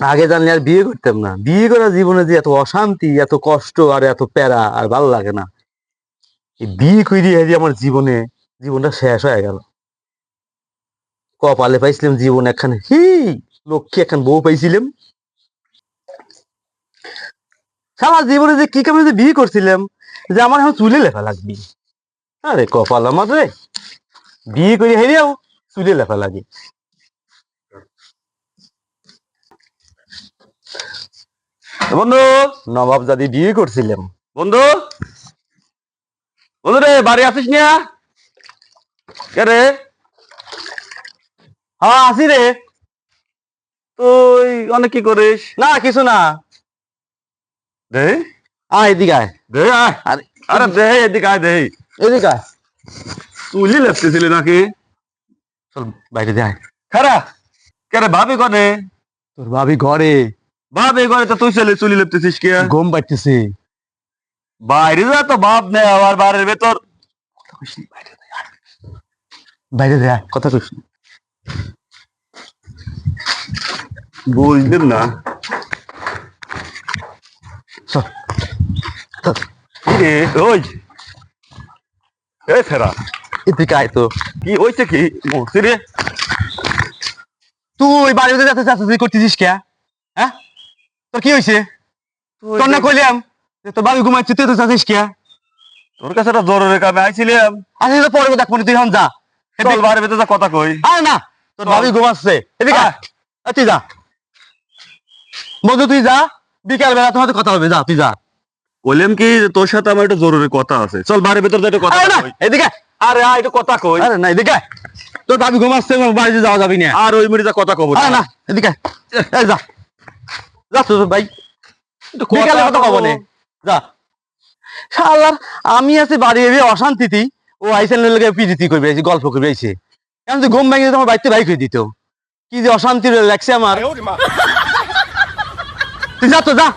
আগে জানলে আর বিয়ে করতাম না। বিয়ে করা জীবনে যে এত অশান্তি, এত কষ্ট আর এত প্যারা আর ভালো লাগে না। বিয়ে করি হারি আমার জীবনে, জীবনটা শেষ হয়ে গেল। কপালে পাইছিলাম জীবন একখানে, হি! লক্ষ্মী একখান বউ পাইছিলাম। সারা জীবনে যে কি কামে যে বিয়ে করছিলাম, যে আমার এখন চুলে লেখা লাগবে। আরে কপাল আমার রে। বিয়ে করে হেরিয়াও চুলে লেখা লাগে। বন্ধু। নবাব দাদি বিয়ে করছিলাম। বন্ধু। বন্ধু রে বাড়ি আসিস না কে রে? হ্যাঁ আসি রে। তুই অনেক কি করিস? না কিছু না। দে। আয় এদিকে আয়। দে আয়। আরে আরে দে এদিকে আয় দে। এদিকে আয়। তুলি লেপতেছিলি নাকি? চল বাইরে দে আয়। খারা কে ভাবি কনে? তোর ভাবি ঘরে। ভাবি করে তো তুই ছেলে চুলি লেপতেছিস কে? গম পাইতেছে। বাইরে যা তো ভাব নে আবার বাড়ির ভেতর। বাইরে দে কথা কইস। বুঝলেন না? চল। চল, রে ওই এই ফেরা। এদিকে আয় তো। কি হইছে কি? মরছি রে। তুই বাড়িতে যাতে চাচাচি করতেছিস কে? হ্যাঁ? তোর কি হয়েছে তোর না কইলাম যে তোর বাবি ঘুমাচ্ছে তুই তো চাচ্ছিস কে? তোর কাছে একটা জরুরি কামে আইছিলাম। আসলে তো পরে দেখ তুই এখন যা। চল বাড়ির ভেতর যা কথা কই। আরে না তোর। ঘুমাচ্ছে। এদিকে তুই যা। বন্ধু তুই যা। বিকাল বেলা তোমার কথা হবে যা তুই যা। বললাম কি তোর সাথে আমার একটা জরুরি কথা আছে। চল বাড়ির ভেতর একটু কথা এদিকে। আরে আয় একটু কথা কই। আরে না এদিকে। তোর ভাবি ঘুমাচ্ছে বাড়িতে যাওয়া যাবি না। আর ওই মিনিটে কথা কব না। এদিকে। যা। যা তোর ভাই। বিকালে কথা কব নে। যা। শালার আমি আছি বাড়ি এসে অশান্তিতে। ও আইসেন লোকে পিরিতি করবে গল্প করবে আইছে কেন তুই ঘুম ভেঙে তোমার বাড়িতে বাইক হয়ে দিত। কি যে অশান্তি লাগছে আমার। তুই যা তো যা।